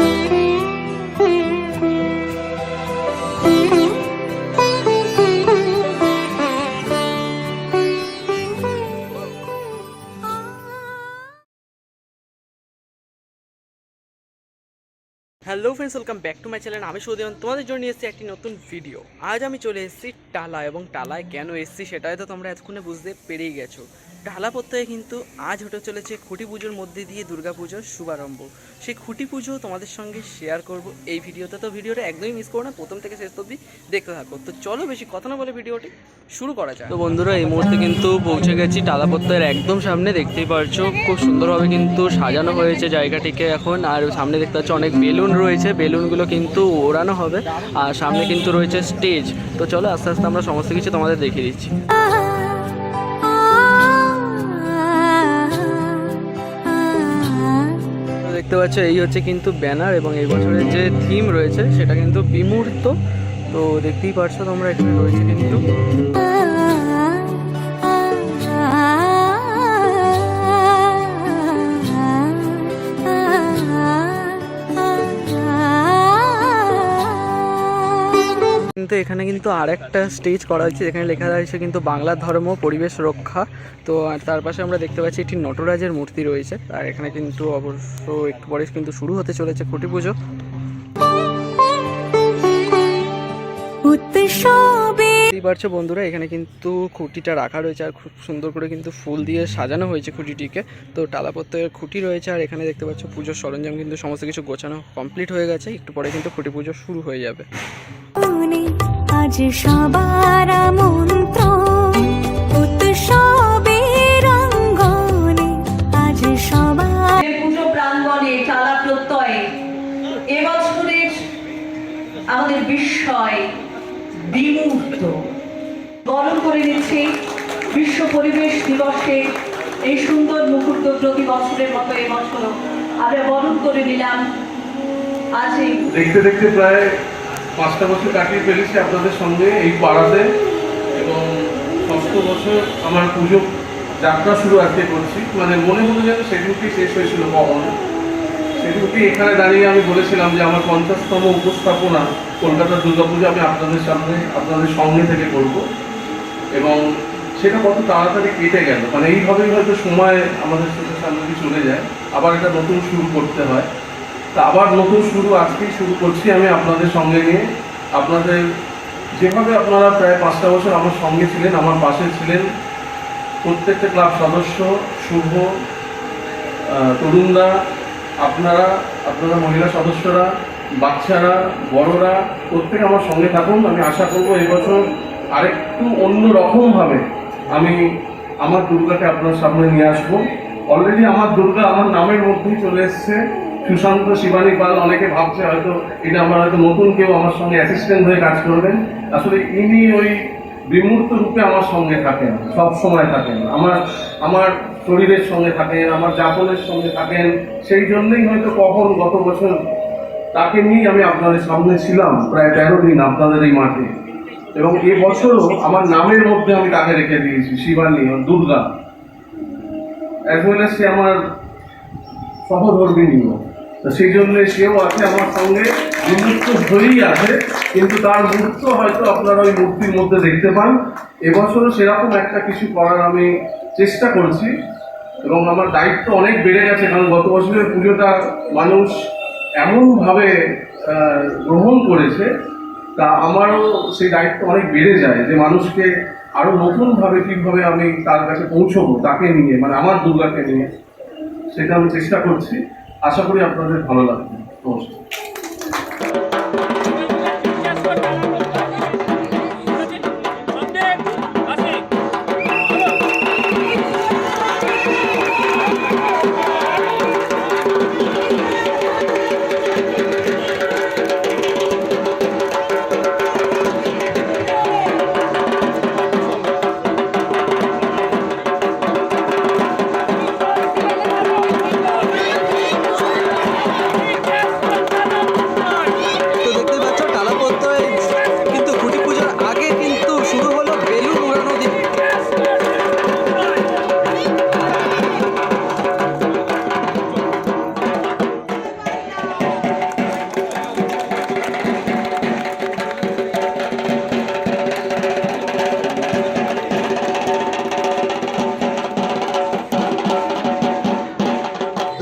Thank you. Hello friends welcome back to my channel আমি সৌদিন তোমাদের জন্য নিয়ে এসেছি একটি নতুন ভিডিও আজ আমি চলে এসেছি টালা, এবং টালায় কেন এসেছি সেটা হয়তো তোমরা এতক্ষণে বুঝতে পেরেই গেছো। টালা প্রত্যয়ে কিন্তু আজ হতে চলেছে খুঁটি পুজোর মধ্যে দিয়ে দুর্গা পুজোর শুভারম্ভ। সেই খুঁটি পুজো তোমাদের সঙ্গে শেয়ার করব এই ভিডিওতে তো ভিডিওটা একদমই মিস করো না, প্রথম থেকে শেষ অবধি দেখতে থাকো। তো চলো বেশি কথা না বলে ভিডিওটি শুরু করা যায় তো বন্ধুরা, এই মুহূর্তে কিন্তু পৌঁছে গেছি টালা প্রত্যয়ের একদম সামনে, দেখতেই পারছ। খুব সুন্দরভাবে কিন্তু সাজানো হয়েছে জায়গাটিকে এখন, আর সামনে দেখতে পাচ্ছ অনেক বেলুন রয়েছে বেলুনগুলো কিন্তু ওড়ানো হবে, আর সামনে কিন্তু রয়েছে স্টেজ। তো চলো আস্তে আস্তে আমরা সমস্ত কিছু তোমাদের দেখিয়ে দিচ্ছি। দেখতে পাচ্ছ, এই হচ্ছে কিন্তু ব্যানার এবং এই বছরের যে থিম রয়েছে, সেটা কিন্তু বিমূর্ত। তো দেখতেই পারছ তোমরা, এখানে রয়েছে কিন্তু কিন্তু এখানে কিন্তু আরেকটা স্টেজ করা হয়েছে যেখানে লেখা রয়েছে কিন্তু বাংলা ধর্ম পরিবেশ রক্ষা। তো আর তার পাশে আমরা দেখতে পাচ্ছি একটি নটরাজের মূর্তি রয়েছে আর এখানে কিন্তু অবশ্য একটু পরে কিন্তু শুরু হতে চলেছে খুঁটি পুজো। পারছ বন্ধুরা এখানে কিন্তু খুঁটিটা রাখা রয়েছে আর খুব সুন্দর করে কিন্তু ফুল দিয়ে সাজানো হয়েছে খুঁটিটিকে। তো টালাপত্রের খুঁটি রয়েছে আর এখানে দেখতে পাচ্ছ পুজোর সরঞ্জাম কিন্তু সমস্ত কিছু গোছানো কমপ্লিট হয়ে গেছে একটু পরে কিন্তু খুঁটি পুজো শুরু হয়ে যাবে। আজ সবার মন্ত্র উৎসবের অঙ্গনে আজ সবার পুজো প্রাঙ্গণে চালা প্রত্যয়ে। এবছরের আমাদের বিস্ময় বিমূর্ত। বরণ করে নিচ্ছি বিশ্ব পরিবেশ দিবসে এই সুন্দর মুহূর্ত প্রতি বছরের মতো এবছরও আমরা বরণ করে নিলাম। আজ দেখতে দেখতে প্রায় পাঁচটা বছর কাটিয়ে ফেলেছি আপনাদের সঙ্গে এই পাড়াতে এবং ষষ্ঠ বছর আমার পুজো যাত্রা শুরু আজকে করছি। মানে মনে হলো যেন সেদিনকে শেষ হয়েছিল কখন সেদিনকে এখানে দাঁড়িয়ে আমি বলেছিলাম যে আমার পঞ্চাশতম উপস্থাপনা কলকাতার দুর্গাপুজো আমি আপনাদের সামনে, আপনাদের সঙ্গে থেকে করব। এবং সেটা কত তাড়াতাড়ি কেটে গেল। মানে এইভাবেই হয়তো সময় আমাদের চোখের সামনে চলে যায়। আবার একটা নতুন শুরু করতে হয়। তা আবার নতুন শুরু আজকেই শুরু করছি আমি আপনাদের সঙ্গে নিয়ে। আপনাদের যেভাবে আপনারা প্রায় পাঁচটা বছর আমার সঙ্গে ছিলেন, আমার পাশে ছিলেন, প্রত্যেকটা ক্লাব সদস্য, শুভ তরুণরা, আপনারা আপনারা মহিলা সদস্যরা, বাচ্চারা, বড়রা, প্রত্যেকে আমার সঙ্গে থাকুন। আমি আশা করব এবছর আরেকটু অন্য রকমভাবে আমি আমার দুর্গাকে আপনার সামনে নিয়ে আসব। অলরেডি আমার দুর্গা আমার নামের মধ্যেই চলে এসছে। সুশান্ত শিবানী পাল অনেকে ভাবছে হয়তো এটা আমার হয়তো নতুন কেউ আমার সঙ্গে অ্যাসিস্ট্যান্ট হয়ে কাজ করবেন। আসলে ইনি ওই বিমূর্ত রূপে আমার সঙ্গে থাকেন, সব সময় থাকেন। আমার আমার শরীরের সঙ্গে থাকেন, আমার যাপনের সঙ্গে থাকেন। সেই জন্যই হয়তো কখন গত বছর তাকে নিয়েই আমি আপনাদের সামনে ছিলাম, প্রায় তেরো দিন আপনাদের এই মাঠে। এবং এ বছরও আমার নামের মধ্যে আমি তাকে রেখে দিয়েছি, শিবানী দুর্গা। অ্যাজ ওয়েল সে আমার সহধর্মিনীও তো সেই জন্য সেও আছে আমার সঙ্গে। বিমূর্ত হয়েই আছে, কিন্তু তার মূর্ত হয়তো আপনারা ওই মূর্তির মধ্যে দেখতে পান। এবছরও সেরকম একটা কিছু করার আমি চেষ্টা করছি, এবং আমার দায়িত্ব অনেক বেড়ে গেছে, কারণ গত বছরের পুজোটা মানুষ এমনভাবে গ্রহণ করেছে, তা আমারও সেই দায়িত্ব অনেক বেড়ে যায় যে মানুষকে আরও নতুনভাবে কীভাবে আমি তার কাছে পৌঁছবো, তাকে নিয়ে মানে আমার দুর্গাকে নিয়ে, সেটা আমি চেষ্টা করছি। আশা করি আপনাদের ভালো লাগবে। নমস্কার।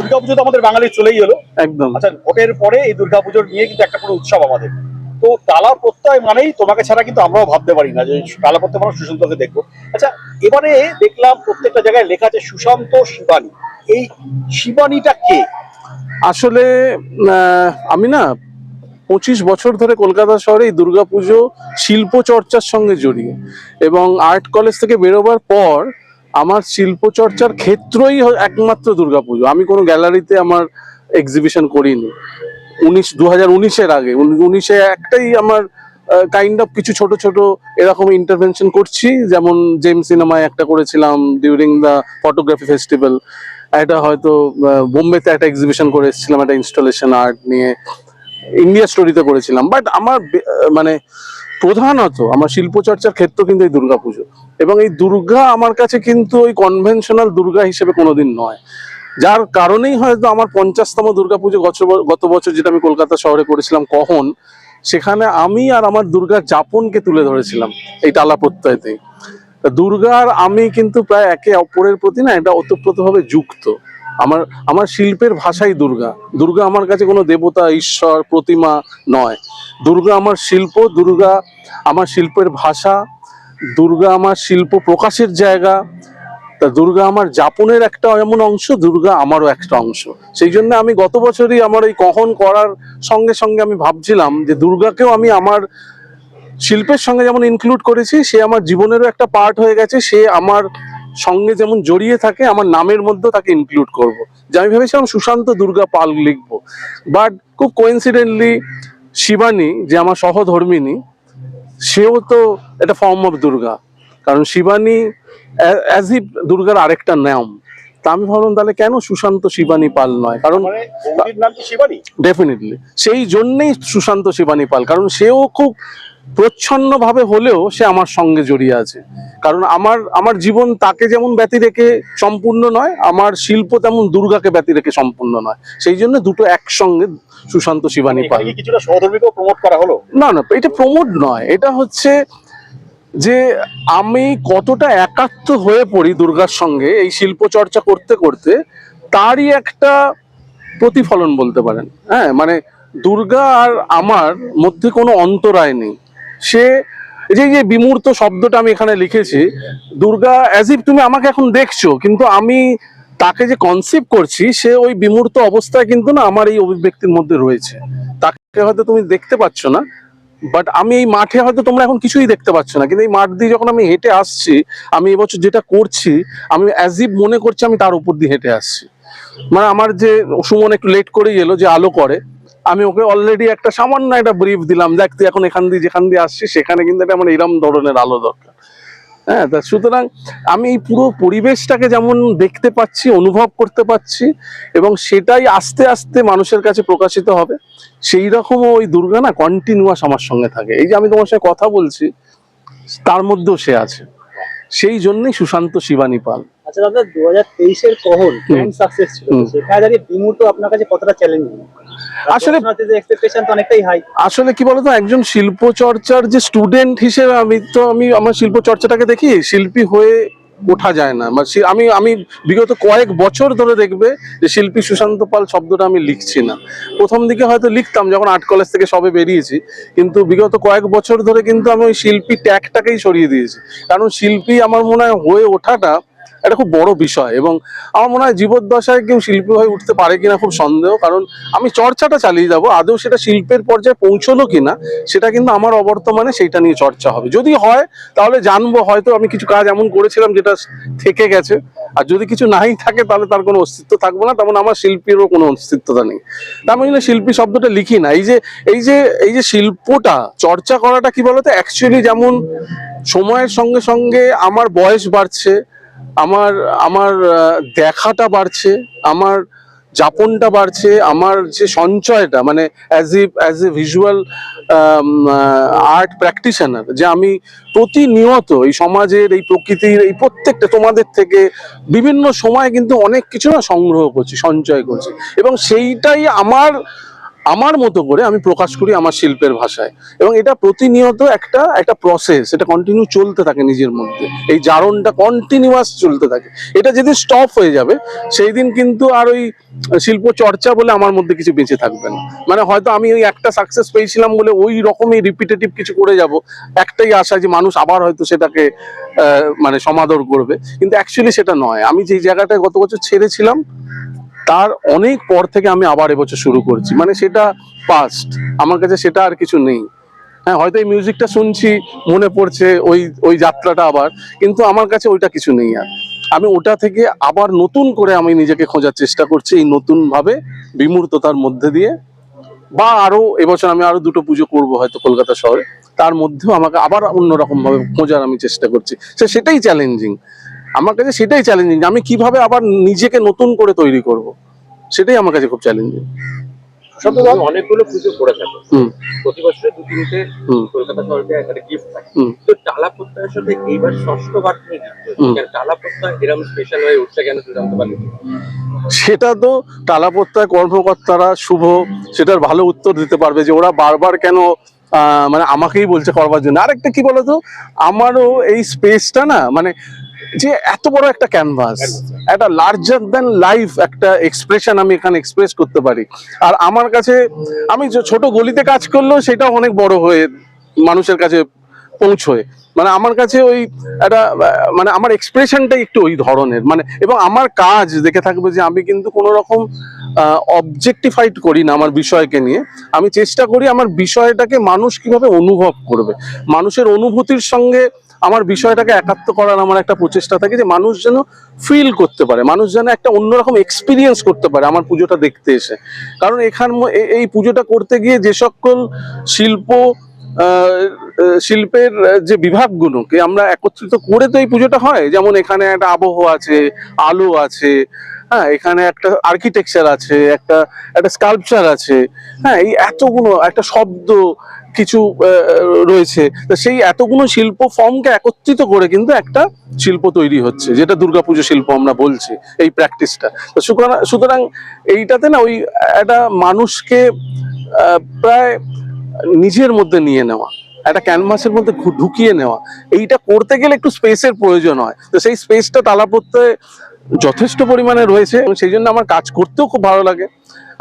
দুর্গাপুজো তো আমাদের বাঙালি চলেই এলো। একদম। আচ্ছা ভোটের পরে এই দুর্গাপুজোর নিয়ে কিন্তু একটা কোনো উৎসব আমাদের। তো টালা প্রত্যয় মানেই তোমাকে ছাড়া কিন্তু আমরাও ভাবতে পারি না যে টালা প্রত্যয় মানে সুশান্তকে দেখব। আচ্ছা এবারে দেখলাম প্রত্যেকটা জায়গায় লেখা আছে সুশান্ত শিবানী। এই শিবানীটা কে? আসলে আহ, আমি না পঁচিশ বছর ধরে কলকাতা শহরে এই দুর্গাপুজো শিল্প চর্চার সঙ্গে জড়িয়ে এবং আর্ট কলেজ থেকে বেরোবার পর আমার শিল্প চর্চার ক্ষেত্রই একমাত্র দুর্গাপুজো। আমি কোনো গ্যালারিতে আমার এক্সিবিশন করিনি। উনিশ দু হাজার উনিশের আগে। উনিশে একটাই আমার কাইন্ড অফ কিছু ছোট ছোট এরকম ইন্টারভেনশন করছি। যেমন জেম সিনেমায় একটা করেছিলাম ডিউরিং দ্য ফটোগ্রাফি ফেস্টিভ্যাল এটা হয়তো বোম্বেতে একটা এক্সিবিশন করে এসেছিলাম, একটা ইনস্টলেশন আর্ট নিয়ে। ইন্ডিয়া স্টোরিতে করেছিলাম। বাট আমার মানে প্রধানত আমার শিল্প চর্চার ক্ষেত্র কিন্তু এই দুর্গাপুজো। এবং এই দুর্গা আমার কাছে কিন্তু ওই কনভেনশনাল দুর্গা হিসেবে কোনোদিন নয়। যার কারণেই হয়তো আমার পঞ্চাশতম দুর্গাপুজো গত ব- গত বছর যেটা আমি কলকাতা শহরে করেছিলাম কখন সেখানে আমি আর আমার দুর্গার যাপনকে তুলে ধরেছিলাম এই টালা প্রত্যয়তেই। তা দুর্গা আমি কিন্তু প্রায় একে অপরের প্রতি না এটা ওতপ্রোতভাবে যুক্ত। আমার আমার শিল্পের ভাষাই দুর্গা। দুর্গা আমার কাছে কোনো দেবতা, ঈশ্বর, প্রতিমা নয়। দুর্গা আমার শিল্প, দুর্গা আমার শিল্পের ভাষা, দুর্গা আমার শিল্প প্রকাশের জায়গা, তা দুর্গা আমার যাপনের একটা এমন অংশ, দুর্গা আমারও একটা অংশ। সেই জন্য আমি গত বছরই আমার এই কখন করার সঙ্গে সঙ্গে আমি ভাবছিলাম যে দুর্গাকেও আমি আমার শিল্পের সঙ্গে যেমন ইনক্লুড করেছি, সে আমার জীবনেরও একটা পার্ট হয়ে গেছে, সে আমার সঙ্গে যেমন জড়িয়ে থাকে আমার নামের মধ্যেও তাকে ইনক্লুড করব। যে আমি ভেবেছিলাম সুশান্ত দুর্গা পাল লিখব। বাট খুব কোইন্সিডেন্টলি শিবানী যে আমার সহধর্মিনী সেও তো একটা ফর্ম অফ দুর্গা। কারণ শিবানী অ্যাজ ইফ দুর্গার আরেকটা নাম। তা আমি ভাবলাম তাহলে কেন সুশান্ত শিবানী পাল নয়? কারণ মানে ডেফিনেটলি সেই জন্যেই সুশান্ত শিবানী পাল। কারণ সেও খুব প্রচ্ছন্ন ভাবে হলেও সে আমার সঙ্গে জড়িয়ে আছে। কারণ আমার আমার জীবন তাকে যেমন ব্যতি রেখে সম্পূর্ণ নয় আমার শিল্প তেমন দুর্গাকে ব্যতি রেখে সম্পূর্ণ নয়। সেই জন্য দুটো একসঙ্গে সুশান্ত শিবানী পাল কিছুটা সহধর্মীকেও প্রমোট করা হলো? না না এটা প্রমোট নয়। এটা হচ্ছে যে আমি কতটা একাত্ম হয়ে পড়ি দুর্গার সঙ্গে এই শিল্প চর্চা করতে করতে তারই একটা প্রতিফলন বলতে পারেন। হ্যাঁ মানে দুর্গা আর আমার মধ্যে কোনো অন্তরায় নেই। সে যে যে বিমূর্ত শব্দটা আমি এখানে লিখেছি, দুর্গা অ্যাজ ইফ তুমি আমাকে এখন দেখছ, কিন্তু আমি তাকে যে কনসিভ করছি, সে ওই বিমূর্ত অবস্থায় কিন্তু না আমার এই অভিব্যক্তির মধ্যে রয়েছে। তাকে হয়তো তুমি দেখতে পাচ্ছ না বাট আমি এই মাঠে হয়তো তোমরা এখন কিছুই দেখতে পাচ্ছ না, কিন্তু এই মাঠ দিয়ে যখন আমি হেঁটে আসছি, আমি এবছর যেটা করছি, আমি অ্যাজ ইফ মনে করছি আমি তার উপর দিয়ে হেঁটে আসছি। মানে আমার যে সুমন একটু লেট করেই এলো, যে আলো করে আমি ওকে অলরেডি একটা সামান্য একটা ব্রিফ দিলাম, দেখ, তুই এখন এখান দিয়ে যেখান দিয়ে আসছিস, সেখানে কিন্তু একটা আমার এরম ধরনের আলো দরকার। হ্যাঁ তা সুতরাং আমি এই পুরো পরিবেশটাকে যেমন দেখতে পাচ্ছি, অনুভব করতে পাচ্ছি, এবং সেটাই আস্তে আস্তে মানুষের কাছে প্রকাশিত হবে সেই রকম ওই দুর্গা না কন্টিনিউয়াস আমার সঙ্গে থাকে। এই যে আমি তোমার সঙ্গে কথা বলছি, তার মধ্যেও সে আছে। সেই জন্যই সুশান্ত শিবানী পাল। আচ্ছা দাদা দু হাজার তেইশের কহন গ্র্যান্ড সাকসেস ছিল। সেখানে দাঁড়িয়ে বিমূর্ত আপনার কাছে কতটা চ্যালেঞ্জ আসলে- এক্সপেকটেশন তো অনেকটাই হাই আসলে কি বলতো একজন শিল্প চর্চার যে স্টুডেন্ট হিসেবে আমি তো আমি আমার শিল্প চর্চাটাকে দেখি শিল্পী হয়ে ওঠা যায় না। আমি আমি বিগত কয়েক বছর ধরে দেখবে যে শিল্পী সুশান্ত পাল শব্দটা আমি লিখছি না। প্রথম দিকে হয়তো লিখতাম যখন আর্ট কলেজ থেকে সবে বেরিয়েছি কিন্তু বিগত কয়েক বছর ধরে কিন্তু আমি ওই শিল্পী ট্যাগটাকেই সরিয়ে দিয়েছি। কারণ শিল্পী আমার মনে হয় হয়ে ওঠাটা একটা খুব বড় বিষয় এবং আমার মনে হয় জীবদ্দশায় কেউ শিল্পী হয়ে উঠতে পারে কিনা খুব সন্দেহ, কারণ আমি চর্চাটা চালিয়ে যাব, আদৌ সেটা শিল্পের পর্যায়ে পৌঁছলো কিনা, সেটা কিন্তু আমার অবর্তমানে সেইটা নিয়ে চর্চা হবে। যদি হয়, তাহলে জানব, হয়তো আমি কিছু কাজ এমন করেছিলাম যেটা থেকে গেছে, আর যদি কিছু নাই থাকে, তাহলে তার কোনো অস্তিত্ব থাকবে না, তেমন আমার শিল্পীরও কোনো অস্তিত্বতা নেই। তার মানে শিল্পী শব্দটা লিখি না, এই যে এই যে এই যে শিল্পটা, চর্চা করাটা কি বলতো অ্যাকচুয়ালি যেমন সময়ের সঙ্গে সঙ্গে আমার বয়স বাড়ছে আমার আমার দেখাটা বাড়ছে, আমার যাপনটা বাড়ছে, আমার যে সঞ্চয়টা মানে as if as a visual art practitioner যে আমি প্রতিনিয়ত এই সমাজের, এই প্রকৃতির, এই প্রত্যেকটা তোমাদের থেকে বিভিন্ন সময় কিন্তু অনেক কিছু না সংগ্রহ করছি, সঞ্চয় করছি। এবং সেইটাই আমার আমার মতো করে আমি প্রকাশ করি আমার শিল্পের ভাষায়। এবং এটা প্রতিনিয়ত একটা একটা প্রসেস এটা কন্টিনিউ চলতে থাকে নিজের মধ্যে। এই জারণটা কন্টিনিউয়াস চলতে থাকে। এটা যেদিন স্টপ হয়ে যাবে সেই দিন কিন্তু আর ওই শিল্প চর্চা বলে আমার মধ্যে কিছু বেঁচে থাকবে না। মানে হয়তো আমি ওই একটা সাকসেস পেয়েছিলাম বলে ওই রকমই রিপিটেটিভ কিছু করে যাব, একটাই আশা যে মানুষ আবার হয়তো সেটাকে মানে সমাদর করবে। কিন্তু অ্যাকচুয়ালি সেটা নয়। আমি যেই জায়গাটায় গত বছর ছেড়েছিলাম তার অনেক পর থেকে আমি আবার এবছর শুরু করছি। মানে সেটা পাস্ট আমার কাছে সেটা আর কিছু নেই। হ্যাঁ হয়তো এই মিউজিকটা শুনছি, মনে পড়ছে ওই ওই যাত্রাটা আবার, কিন্তু আমার কাছে ওইটা কিছু নেই আর। আমি ওটা থেকে আবার নতুন করে আমি নিজেকে খোঁজার চেষ্টা করছি এই নতুন ভাবে বিমূর্ততার মধ্যে দিয়ে। বা আরও এবছর আমি আরও দুটো পুজো করব হয়তো কলকাতা শহরে। তার মধ্যেও আমাকে আবার অন্যরকম ভাবে খোঁজার আমি চেষ্টা করছি। সে সেটাই চ্যালেঞ্জিং আমার কাছে সেটাই চ্যালেঞ্জিং আমি কীভাবে আবার নিজেকে নতুন করে তৈরি করব? সেটাই আমার কাছে খুব চ্যালেঞ্জিং অনেকগুলো পুজো করে থাকে। প্রতি বছরে দু তিনটে কলকাতা শহরকে একটা গিফট থাকে তো টালা প্রত্যয়ের সাথে এইবার ষষ্ঠবার তুমি টালা প্রত্যয় এরকম স্পেশাল হয়ে উঠছে কেন জানতে পারলে? সেটা তো টালাপত্তায় কর্মকর্তারা শুভ সেটার ভালো উত্তর দিতে পারবে যে ওরা বারবার কেন আহ, মানে আমাকেই বলছে করবার জন্য। আরেকটা কি বলতো? আমারও এই স্পেসটা না মানে যে এত বড় একটা ক্যানভাস একটা লার্জার দ্যান লাইফ একটা এক্সপ্রেশন আমি এখানে এক্সপ্রেস করতে পারি। আর আমার কাছে আমি ছোট গলিতে কাজ করলেও সেটা অনেক বড় হয়ে মানুষের কাছে পৌঁছয়। মানে আমার কাছে ওই একটা মানে আমার এক্সপ্রেশনটাই একটু ওই ধরনের। মানে এবং আমার কাজ দেখে থাকবে যে আমি কিন্তু কোনো রকম অবজেক্টিফাইড করি না আমার বিষয়কে নিয়ে। আমি চেষ্টা করি আমার বিষয়টাকে মানুষ কীভাবে অনুভব করবে। মানুষের অনুভূতির সঙ্গে আমার বিষয়টাকে একাত্ম করার আমার একটা প্রচেষ্টা থাকে যে মানুষ যেন ফিল করতে পারে, মানুষ যেন একটা অন্যরকম এক্সপিরিয়েন্স করতে পারে আমার পুজোটা দেখতে এসে। কারণ এখান এই পুজোটা করতে গিয়ে যে সকল শিল্প শিল্পের যে বিভাগগুলোকে আমরা একত্রিত করে তো এই পুজোটা হয়। যেমন এখানে একটা আবহ আছে, আলো আছে হ্যাঁ এখানে একটা আর্কিটেকচার আছে, একটা একটা স্কাল্পচার আছে হ্যাঁ এই এতগুলো, একটা শব্দ কিছু রয়েছে। সেই এতগুলো শিল্প ফর্মকে একত্রিত করে কিন্তু একটা শিল্প তৈরি হচ্ছে, যেটা দুর্গাপুজো শিল্প আমরা বলছি, এই প্র্যাকটিসটা তো সুতরাং এইটাতে না ওই একটা মানুষকে প্রায় নিজের মধ্যে নিয়ে নেওয়া, একটা ক্যানভাসের মধ্যে ঢুকিয়ে নেওয়া, এইটা করতে গেলে একটু স্পেসের প্রয়োজন হয়। তো সেই স্পেসটা তালা পড়তে যথেষ্ট পরিমাণে রয়েছে, এবং সেই জন্য আমার কাজ করতেও খুব ভালো লাগে।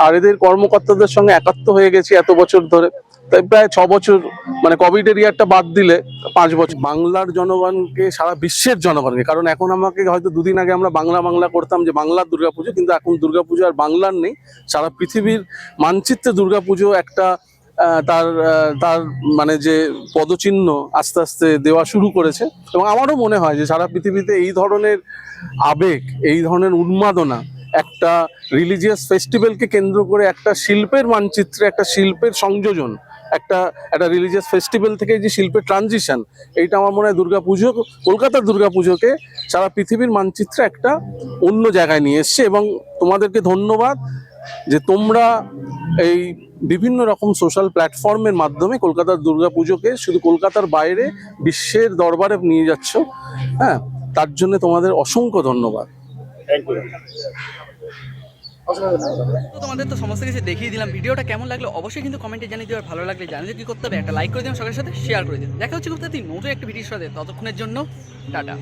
আর এদের কর্মকর্তাদের সঙ্গে একাত্ম হয়ে গেছি এত বছর ধরে। প্রায় ছ বছর মানে কোভিড কোভিডের ইয়ারটা বাদ দিলে পাঁচ বছর। বাংলার জনগণকে, সারা বিশ্বের জনগণকে, কারণ এখন আমাকে হয়তো দুদিন আগে আমরা বাংলা বাংলা করতাম যে বাংলার দুর্গাপুজো, কিন্তু এখন দুর্গাপুজো আর বাংলার নেই। সারা পৃথিবীর মানচিত্রে দুর্গাপুজো একটা তার তার মানে যে পদচিহ্ন আস্তে আস্তে দেওয়া শুরু করেছে। এবং আমারও মনে হয় যে সারা পৃথিবীতে এই ধরনের আবেগ, এই ধরনের উন্মাদনা একটা রিলিজিয়াস ফেস্টিভ্যালকে কেন্দ্র করে একটা শিল্পের মানচিত্রে, একটা শিল্পের সংযোজন একটা একটা রিলিজিয়াস ফেস্টিভ্যাল থেকে যে শিল্পের ট্রানজিশন এইটা আমার মনে হয় দুর্গাপুজো, কলকাতার দুর্গাপুজোকে সারা পৃথিবীর মানচিত্রে একটা অন্য জায়গায় নিয়ে এসছে এবং তোমাদেরকে ধন্যবাদ যে তোমরা এই বিভিন্ন রকম সোশ্যাল প্ল্যাটফর্মের মাধ্যমে কলকাতার দুর্গাপুজোকে শুধু কলকাতার বাইরে বিশ্বের দরবারে নিয়ে যাচ্ছ হ্যাঁ? তার জন্য তোমাদের অসংখ্য ধন্যবাদ। তো তোমাদের তো সমস্ত কিছু দেখিয়ে দিলাম। ভিডিওটা কেমন লাগল অবশ্যই কিন্তু কমেন্টে জানিয়ে দিও। ভালো লাগলে জানিয়ে কি করতে হবে? একটা লাইক করে দিন সবার সাথে শেয়ার করে দিন দেখা হচ্ছে খুব নতুন একটা ভিডিওর সাথে। ততক্ষণের জন্য, টাটা।